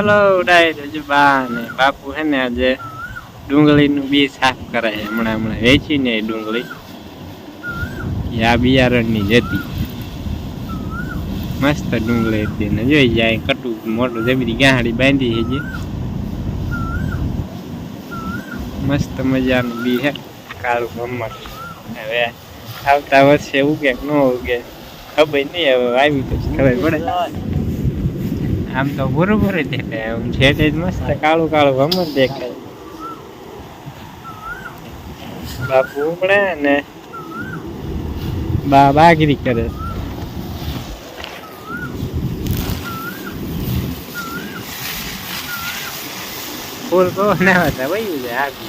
હાલો હજુ બા ને બાપુ હે ને આજે ડુંગળીનું બી સાફ કરે છે. હમણાં વેચી ને ડુંગળી. આ બિયારણની જતી. મસ્ત ડુંગળી હતી ને. જોઈ જાય, કટું મોટું જબરી ગાંડી બાંધી છે જે. મસ્ત મજાનું બી હે. કાળું ગમત હવે આવતા વર્ષે ઉગે કે ન ઉગે, ખબર નહીં, હવે આવી તો ખબર પડે. આમ તો ભૂરું ભૂરું દેખાય આમ છેટે જ મસ્ત કાળું કાળું ભમર દેખાય. બાપુ ઉપડે ને બા બાગરી કરે. ફૂલ કહો ના હતા વયું છે આગળ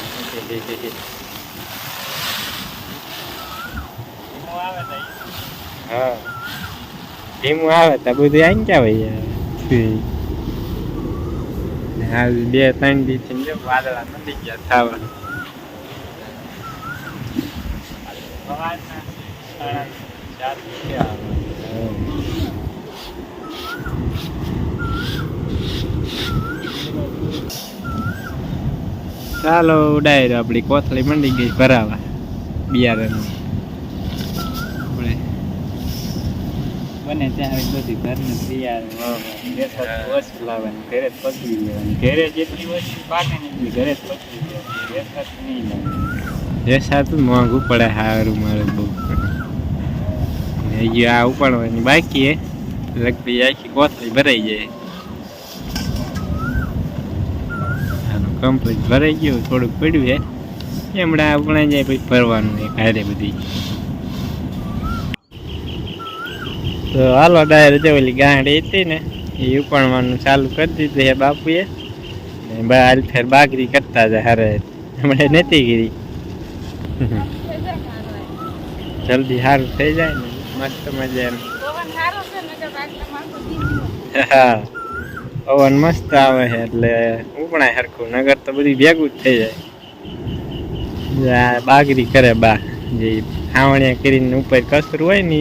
હા. ધીમું આવે તો બધું આઈ ક્યાં હોય હા બે ત્રણ દી થી જો વાદળા નથી ગયા થાવા ચાલો ડાયર આપણી કોથળી મંડી ગઈ ભરાવા બિયારણ બને ત્યાં આવી બધી ઘરની તૈયાર વર્ષ ઓછું લાવવાની ઘરે જ પકવી લેવાની. ઘરે જેટલી ઓછી પાકે ને એટલી ઘરે જ પકવી લેવાની. વેસાતું નહીં લાવવાની વેસાતું મોંઘું પડે સારું મારે બહુ હજી આ ઉપાડવાની બાકી હે. લગભગ આખી કોથળી ભરાઈ જાય. આનું કમ્પ્લીટ ભરાઈ ગયું થોડુંક પડ્યું છે હમણાં આપણે જાય પછી ભરવાનું એ કાયદે બધી તો હાલો, ડાયર જો ઓલી ગાંડી હતી ને, એ ઉપાડવાનું ચાલુ કરી દીધું છે બાપુએ. હાલ ફેર બાગરી કરતા જ હારે. હમણાં નથી ગીરી. જલ્દી સારું થઈ જાય ને, મસ્ત મજા હા પવન મસ્ત આવે છે એટલે ઉપણાય સરખું નગર તો બધી ભેગું જ થઈ જાય. બાગરી કરે બા. જે ખાવણિયા કરીને ઉપર કસરું હોય ને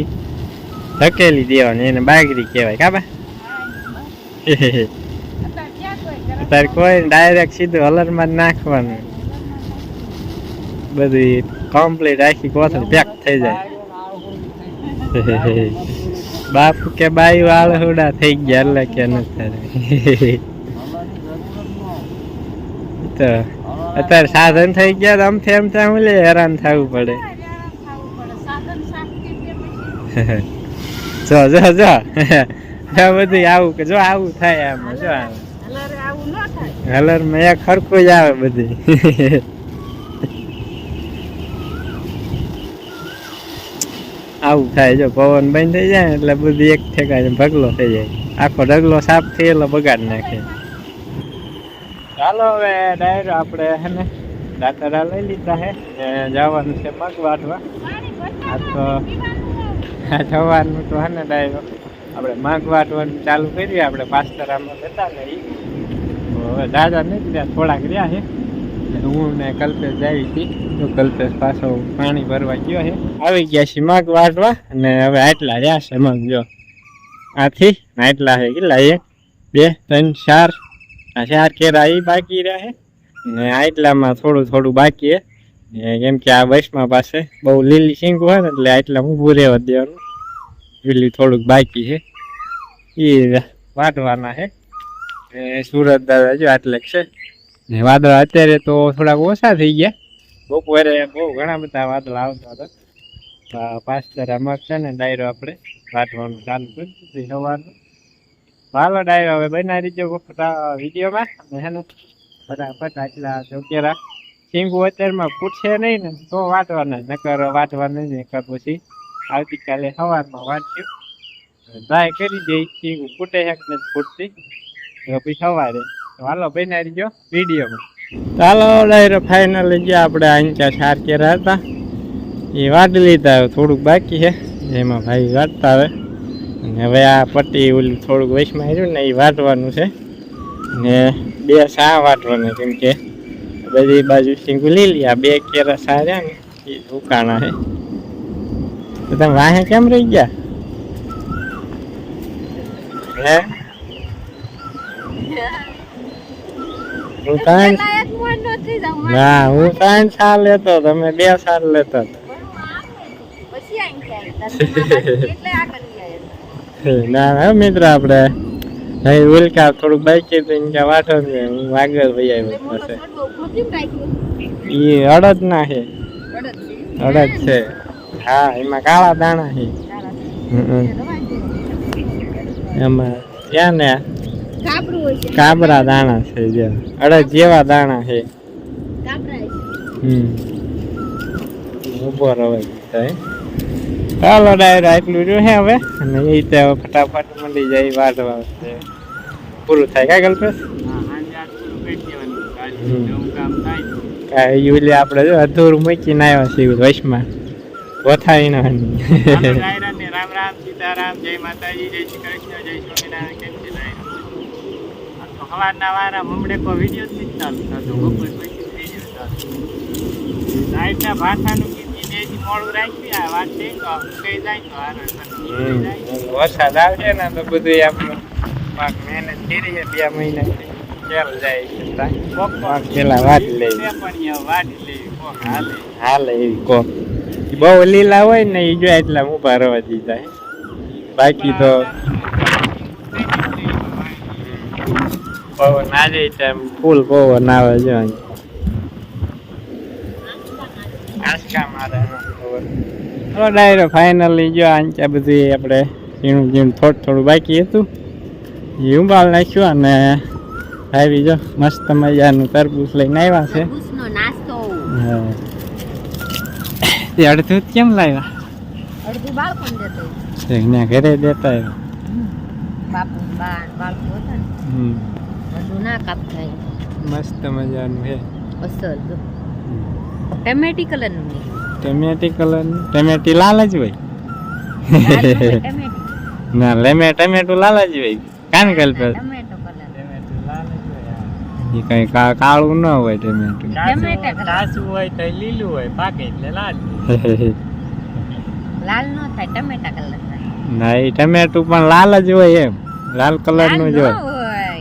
ધકેલી દેવાની એને બાગરી કહેવાય કાબા અત્યારે કોઈ ડાયરેક્ટ સીધું હલરમાં જ નાખવાનું. બધી કમ્પ્લીટ આખી કોથળી પેક થઈ જાય. બાપુ કે બાઈ વાળ હુડા થઈ ગયા એટલે કે નથી તો અત્યારે સાધન થઈ ગયા તો આમ ત્યાં હું લે હેરાન થવું પડે. જો જો જો. આ બધું આવું કે જો આવું થાય આમ જો. કલરમાં એક ખરખું જ આવે બધી આવું થાય જો પવન બંધ થઈ જાય એટલે બધું એક ઠેકાય ભગલો થઈ જાય. આખો ઢગલો સાફ થયેલો બગાડ નાખે. ચાલો હવે ડાયરો આપણે હે ને દાતરા લઈ લીધા હે. જવાનું છે મગ વાટવા આ તો આ જવાનું તો હને ડાયરો આપણે મગ વાટવાનું ચાલુ કર્યું આપણે પાસ્તરામાં જતા ને એ હવે દાદા ત્યાં થોડાક રહ્યા છે. હું ને કલ્પેશ જાવી હતી. તો કલ્પેશ પાછો પાણી ભરવા ગયો છે. આવી ગયા છે માગ વાટવા અને હવે આટલા રહ્યા છે મગ જો. આથી આટલા છે કેટલા એક બે, ત્રણ, ચાર. આ ચાર કેરા એ બાકી રહ્યા છે. ને આટલામાં થોડું થોડું બાકી છે. કેમ કે આ બસમાં પાસે બહુ લીલી શીંગું હોય ને એટલે આટલા ઊભું રહેવા દેવાનું. લીલી થોડુંક બાકી છે. એ વાટવાના છે. એ સુરત દાદા જો આટલે છે. ને વાદળા અત્યારે તો થોડાક ઓછા થઈ ગયા. બપોરે બહુ ઘણા બધા વાદળા આવતા હતા. પાંચ તારા છે ને, ડાયરો આપણે વાટવાનું ચાલુ કરી સવારનું. હાલો ડાયરો હવે બનાવી દીધો વિડીયોમાં. અને હે ફટાફટ આટલા ચોકેરા. શીંગુ અત્યારમાં પૂછે નહીં ને, તો વાંચવાના નકર વાંચવાના નહીં, નકર પછી આવતીકાલે સવારમાં વાંચ્યું ટ્રાય કરી દઈ શીંગુ ફૂટે હેક ને ફૂટતી. પછી સવારે. હાલો બનાવી ગયો વિડીયોમાં. ચાલો ડાયરો ફાઇનલી ગયા આપણે આંચા સાર કેરા હતા. એ વાટી લીધા થોડુંક બાકી છે. એમાં ભાઈ વાટતા આવે અને હવે આ પટ્ટી ઓલું થોડુંક વૈશમાં આવ્યું ને, એ વાટવાનું છે. ને બે સા વાટવાના, કેમ કે બધી બાજુ શીંગું લીલી આ બે કેરા સા ને એ ઉકાણા હે. તો તમે વાહે કેમ રહી ગયા? હે? હું મોન નો હું ત્રણ સાલ લેતો તમે બે સાલ લેતો ના ના મિત્ર આપણે અહીં ઉલકા થોડુંક બાકી તો ઇનકા વાટો ને હું આગળ એટલે આવ્યો પાસે ઈ અડદ ના છે. અડદ છે? હા એમાં કાળા દાણા છે. એમાં ત્યાં ને કાબરું હોય છે. કાબરા દાણા છે જે અડદ જેવા દાણા છે. કાબરા છે. હમ. ઊભો રવે થાય ચાલો ડાયર આટલું જો હે હવે. અને એ રીતે હવે ફટાફટ મળી જાય વાટવા છે. પૂરું થાય કા કલ્પેશ હા સાંજે આજ પૂરું કરી દેવાનું કાલે હમ. નવું કામ થાય કાંઈ ઓલી આપણે જો અધૂરું મૂકીને આવ્યા છીએ વચમાં વથાઈ ડાયરાને રામ રામ સીતારામ જય માતાજી જય શ્રી કૃષ્ણ જય સ્વામિનારાયણ કેમ છે સવારના વારા મમડે કો વીડિયો જ ચાલુ થતો બપોર પછી ભાષાનું મોડું રાખ્યું આ વાત છે તો કઈ જાય તો હારો વરસાદ આવશે ને તો બધું આપણે પાક મહેનત કરી છે બે મહિના ચાલ જાય છે પેલા વાટી લઈ પણ વાત લેવી કોક હાલે. હાલે એવી કોક. બહુ લીલા હોય ને એ જો એટલા ઊભા રવા દીધા બાકી તો પવન ના ટાઈમ ફૂલ પવન આવે છે અહીં. મારે. તો ડાયરો ફાઇનલી જો આંચા બધી આપણે ઝીણું ઝીણું થોડું થોડું બાકી હતું. ઝીણું ઉંબાળ નાખ્યું અને આવી જો મસ્ત મજાનું તરબૂચ લઈને આવ્યા છે. હા. તે અડધું કેમ લાવ્યા? ઘરે દેતા આવ્યા. મસ્ત મજાનું છે ટમેટી કલરનું નહીં. ટમેટી કલર ટમેટી લાલ જ હોય. નો લેમે ટમેટું લાલ જ હોય. કાન કલ પર. એ કઈ કાળું ન હોય ટમેટું ટમેટા કાચું હોય તો લીલું હોય પાકે એટલે લાલ. લાલ નો થાય ટમેટા કલર ના એ ટમેટું પણ લાલ જ હોય એમ. લાલ કલરનું જ હોય. હોય.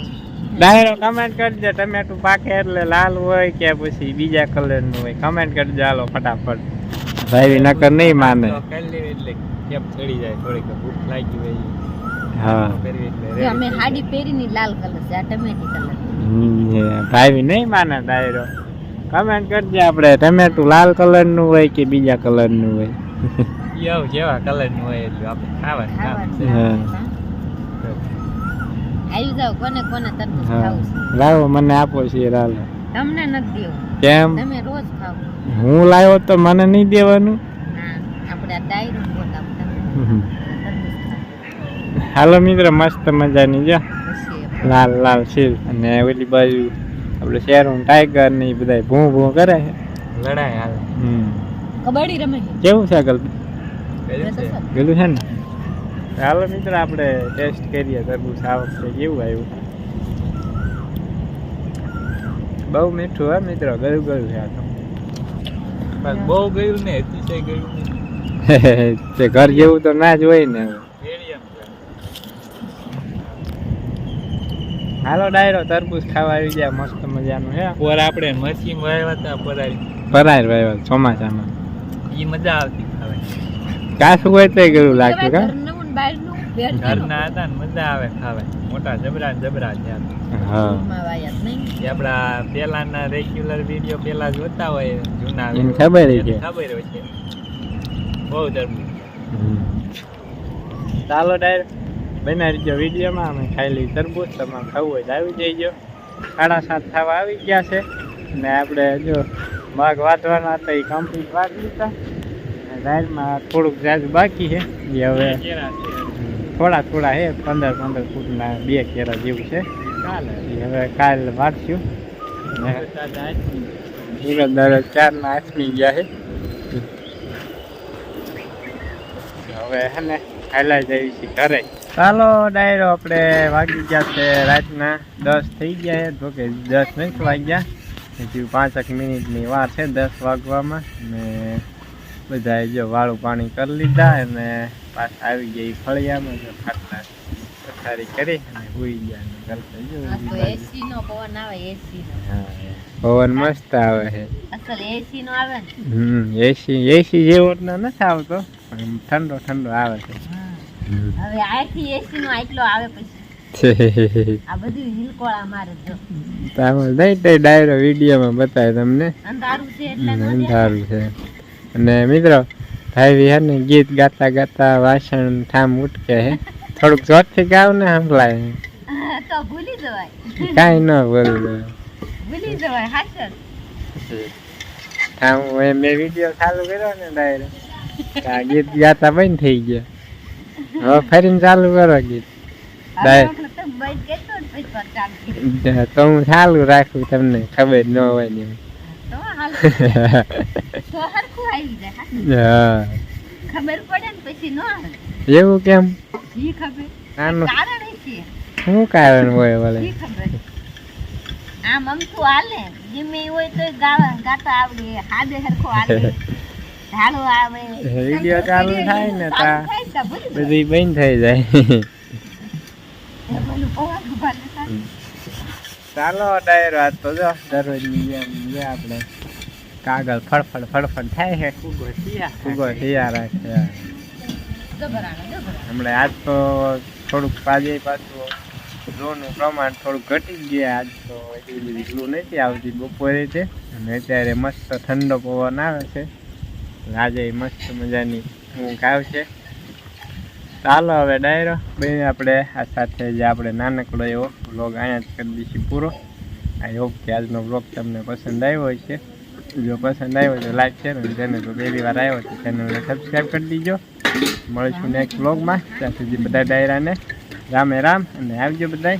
ડાયરો કમેન્ટ કરજો ટમેટું પાકે એટલે લાલ હોય કે પછી બીજા કલરનું હોય. કમેન્ટ કરજો હાલો ફટાફટ. ભાઈ નકર નહીં માને. એટલે કેમ ચડી જાય? થોડીક ભૂખ લાગી હોય. હા. કરવી એટલે જો અમે હાડી પહેરીની લાલ કલર છે આ ટમેટી કલર. ભાઈ નહીં માને ડાયરો. કમેન્ટ કરજે આપણે ટમેટું લાલ કલરનું હોય કે બીજા કલરનું હોય. એવું જેવા કલરનું હોય એટલું આપણે ખાવાનું કામ ખાવાનું છે. હા. આવી જાવ કોને કોને તરબૂચ ખાવું લાવો મને આપો છે તમને નથી દેવું. કેમ? તમે રોજ ખાવ હું લાવ્યો તો મને નહીં દેવાનું? હાલો મિત્ર મસ્ત મજાની જો. લાલ લાલ શીલ અને ઓલી બાજુ આપણે શેરું ટાઈગર ને એ બધા ભૂ ભૂ કરે છે. લડાય હાલ. હમ. કબડ્ડી રમે કેવું છે આગળ? છે? ગયેલું છે ને? હાલો મિત્ર આપણે ટેસ્ટ કરીએ. તરબૂચ આ વખતે કેવું આવ્યું? બહુ મીઠું હે મિત્રો ગયું ગયું છે આ તો. બહુ ગયું ને અતિશય ગયું તે ઘર જેવું તો ના જ હોય ને. હાલો ડાયરો તરબૂચ ખાવા આવી ગયા મસ્ત મજાનું હે? પર આપણે મચ્છી વાવ્યા હતા પરાય પરાય ભાઈ ચોમાસામાં. ઈ મજા આવતી ખાવાની. કાસું હોય તો ગયું લાગતું કા? ઘરનું હતા ને મજા આવે ખાવાની મોટા જબરા જબરા એ આપણા પેલાના રેગ્યુલર વીડિયો પેલા જોતા હોય જૂના ખબર છે. ખબર હોય છે. બહુ તરબૂચ ચાલો ડાયર બનાવી દીધો વિડીયોમાં. અમે ખાઈ તરબૂચ તમારે ખાવું હોય તો આવી જઈજો. સાડા સાત થવા આવી ગયા છે. ને આપણે જો મગ વાંચવાના હતા એ કમ્પ્લીટ વાત લીધા. અને ડાયરમાં થોડુંક જાજ બાકી છે. એ હવે કેરા છે. થોડા થોડા હે, પંદર પંદર ફૂટના બે કેરા જેવું છે. હવે કાલ વાંચ્યું. સુરત દરરોજ ચારના આઠમી ગયા છે હવે હે ને હાલા જઈએ છીએ ઘરે. ચાલો, ડાયરો આપણે વાગી ગયા છે રાતના દસ થઈ ગયા છે જો કે દસ નથી વાગ્યા. હજુ પાંચેક મિનિટની વાર છે દસ વાગવામાં ને બધાએ જો વાળું પાણી કરી લીધા અને પાછા આવી ગયા ફળિયામાં જો ખાટલા પથારી કરી અને હુઈ ગયા અને ગલકા જો. એસી નો પવન આવે એસી નો પવન મસ્ત આવે છે. અસલ એસી નો આવે ને. હમ એસી એસી જેવો નથી આવતો પણ ઠંડો ઠંડો આવે છે. હવે આથી એસી નો આટલો આવે પછી. આ બધું હિલકોળા મારે જો તો આમાં દઈ દઈ ડાયરો વિડીયોમાં બતાવે તમને. અંધારું છે એટલે. અંધારું છે. અને મિત્રો ભાઈ હે ને ગીત ગાતા ગાતા વાસણ ઠામ ઉટકે હે. થોડુંક જોરથી ગાવ ને સંભળાય તો ભૂલી જવાય. કાંઈ ન બોલું ભૂલી જવાય હાચર ઠામ હવે મેં વીડિયો ચાલુ કર્યો ને ડાયરેક્ટ આ ગીત ગાતા બંધ થઈ ગયા. હવે ફરીને ચાલુ કરો ગીત. તો હું ચાલુ રાખું તમને ખબર ન હોય ને. ખબર પડે ને પછી નો એવું કેમ? ઈ ખબર. આનું કારણ છે. શું કારણ હોય ભલે ખબર. આમ અમથું હાલે. ગમે હોય તો ગાતા આવડે. હાદે હરખો હાલે. ઢાળો આવે. વીડિયો ચાલુ થાય ને તા તો. બધી બંધ થઈ જાય. ચાલો ડાયરો આજ તો જો દરરોજની જેમ આપણે કાગળ ફળફળ ફળફળ થાય છે. ફૂગો થયા. રાખે જબરાણો. હમણાં આજ તો થોડુંક પાજે પાછું ગ્લોનું પ્રમાણ થોડુંક ઘટી ગયા. આજ તો એટલી બધી ગ્લો નથી આવતી બપોરે છે અને અત્યારે મસ્ત ઠંડો પવન આવે છે. આજે મસ્ત મજાની ઊંઘ આવશે. ચાલો હવે ડાયરો બે આપણે આ સાથે જે આપણે નાનકડો એવો વ્લોગ અહીંયા જ કરી દઈશું પૂરો. આઈ હોપ કે આજનો વ્લોગ તમને પસંદ આવ્યો હશે. જો પસંદ આવ્યો તો લાઈક શેર અને ચેનલ પર પહેલી વાર આવ્યો તો ચેનલને સબસ્ક્રાઈબ કરી દીજો. મળીશું નેક્સ્ટ બ્લોગમાં ત્યાં સુધી બધા ડાયરાને રામે રામ અને આવજો બધાય.